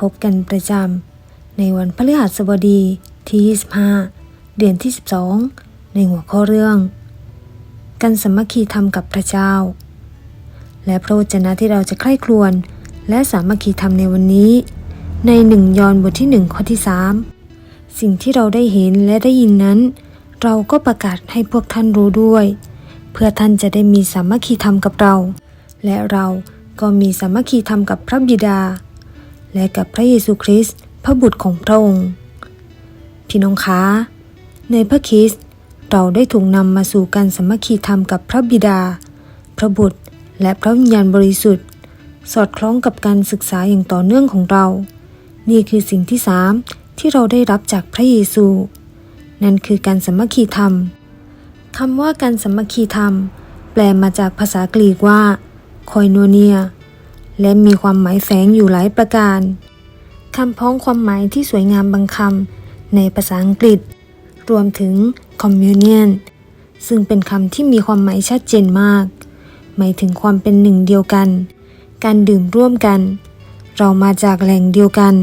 พบกันประจำในวันพฤหัสบดีที่ 25 เดือนที่ 12 ในหัวข้อเรื่อง กันสมัคคีธรรมกับพระเจ้า และพระวจนะที่เราจะใคร่ครวญและสามัคคีธรรมในวันนี้ ในหนึ่งยอนบทที่หนึ่งข้อที่สามสิ่งที่เราได้เห็นและได้ยินนั้น เราก็ประกาศให้พวกท่านรู้ด้วย เพื่อท่านจะได้มีสามัคคีธรรมกับเรา และเราก็มีสามัคคีธรรมกับพระบิดา และกับพระเยซูคริสต์พระบุตรของพระองค์ พี่น้องคะ ในพระคริสต์เราได้ถูกนำมาสู่การสมัคคีธรรมกับพระบิดา พระบุตรและพระวิญญาณบริสุทธิ์ สอดคล้องกับการศึกษาอย่างต่อเนื่องของเรา นี่คือสิ่งที่สามที่เราได้รับจากพระเยซู นั่นคือการสมัคคีธรรมคำว่าการสมัคคีธรรม แปลมาจากภาษากรีกว่าคอยโนเนีย และมีความหมายแฝงอยู่หลายประการคำพ้องความหมายที่สวยงามบางคำในภาษาอังกฤษ รวมถึง communion ซึ่งเป็นคำที่มีความหมายชัดเจนมาก หมายถึงความเป็นหนึ่งเดียวกัน การดื่มร่วมกัน เรามาจากแหล่งเดียวกัน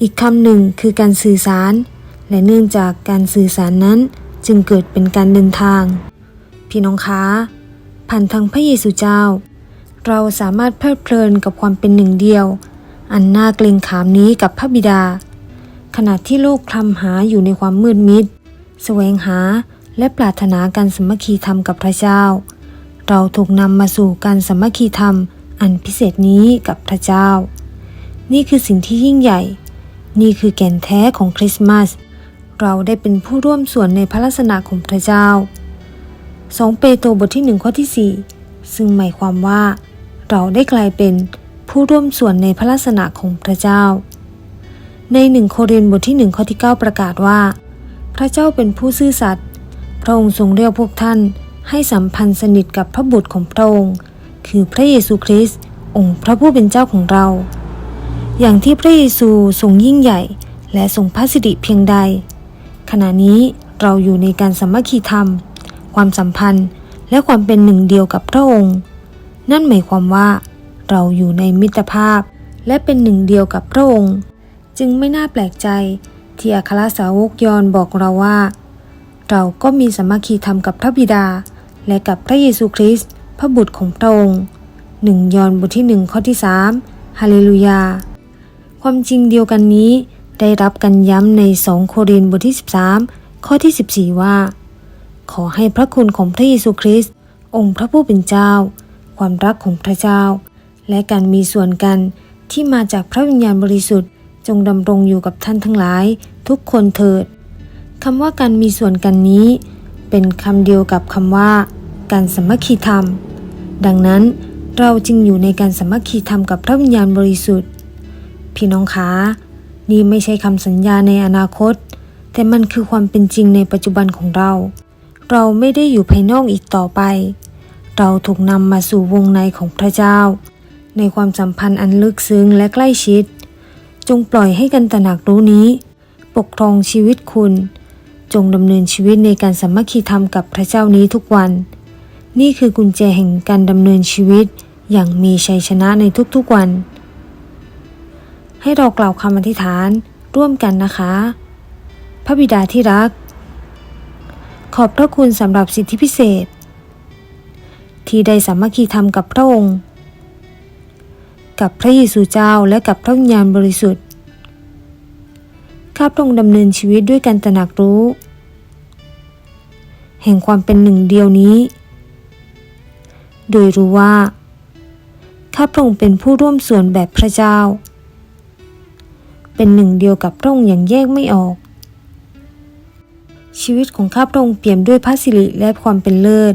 อีกคำหนึ่งคือการสื่อสาร และเนื่องจากการสื่อสารนั้นจึงเกิดเป็นการเดินทาง พี่น้องคะผ่านทางพระเยซูเจ้า เราสามารถเพลิดเพลินกับความเป็นหนึ่งเดียว อันน่าเกรงขามนี้กับพระบิดา ขณะที่โลกคลำหาอยู่ในความมืดมิดแสวงหาและปรารถนาการสมัคคีธรรมกับพระเจ้า เราถูกนำมาสู่การสมัคคีธรรมอันพิเศษนี้กับพระเจ้า นี่คือสิ่งที่ยิ่งใหญ่ นี่คือแก่นแท้ของคริสต์มาส เราได้เป็นผู้ร่วมส่วนในพระลักษณะของพระเจ้าสองเปโตรบทที่หนึ่งข้อที่ 4 ซึ่งหมายความว่า เราได้กลายเป็นผู้ร่วมส่วนในพระลักษณะของพระเจ้า ในหนึ่งโครินธ์บทที่หนึ่งข้อที่ 9 ประกาศว่า พระเจ้าเป็นผู้ซื่อสัตย์ พระองค์ทรงเรียกพวกท่านให้สัมพันธ์สนิทกับพระบุตรของพระองค์ คือพระเยซูคริสต์องค์พระผู้เป็นเจ้าของเรา อย่างที่พระเยซูทรงยิ่งใหญ่ และทรงพระสิริเพียงใด ขณะนี้เราอยู่ในการสมัครคีธรรม ความสัมพันธ์และความเป็นหนึ่งเดียวกับพระองค์ นั่นหมายความว่า เราอยู่ในมิตรภาพ และเป็นหนึ่งเดียวกับพระองค์ จึงไม่น่าแปลกใจที่อัครสาวกยอนบอกเราว่า เราก็มีสมัคคีธรรมกับพระบิดา และกับพระเยซูคริสต์พระบุตรของพระองค์หนึ่งยอนบทที่หนึ่งข้อที่สามฮาเลลูยา ความจริงเดียวกันนี้ได้รับกันย้ำในสองโครินบทที่ 13 ข้อที่ 14 ว่า ขอให้พระคุณของพระเยซูคริสต์องค์พระผู้เป็นเจ้า ความรักของพระเจ้า และการมีส่วนกันที่มาจากพระวิญญาณบริสุทธิ์ จงดำรงอยู่กับท่านทั้งหลาย ทุกคนเถิดคำว่าการมีส่วนกันนี้ เป็นคำเดียวกับคำว่า การสมัคคีธรรม ดังนั้นเราจึงอยู่ในการสมัคคีธรรมกับพระวิญญาณบริสุทธิ์ พี่น้องขานี่ไม่ใช่คำสัญญาในอนาคต แต่มันคือความเป็นจริงในปัจจุบันของเรา เราไม่ได้อยู่ภายนอกอีกต่อไป เราถูกนำมาสู่วงในของพระเจ้า ในความสัมพันธ์อันลึกซึ้งและใกล้ชิด จงปล่อยให้กันตระหนักรู้นี้ ปกครองชีวิตคุณ จงดำเนินชีวิตในการสัมมาคีธรรมกับพระเจ้านี้ทุกวัน นี่คือกุญแจแห่งการดำเนินชีวิตอย่างมีชัยชนะในทุกๆวัน ให้เรากล่าวคำอธิษฐานร่วมกันนะคะ พระบิดาที่รัก ขอบพระคุณสำหรับสิทธิพิเศษ ที่ได้สามัคคีธรรมกับพระองค์ กับพระเยซูเจ้าและกับพระวิญาณบริสุทธิ์ ข้าพระองค์ดำเนินชีวิตด้วยการตระหนักรู้ แห่งความเป็นหนึ่งเดียวนี้ โดยรู้ว่า ข้าพระองค์เป็นผู้ร่วมส่วนแบบพระเจ้า เป็นหนึ่งเดียวกับพระองค์อย่างแยกไม่ออกชีวิตของข้าพระองค์เปี่ยมด้วยพระสิริและความเป็นเลิศ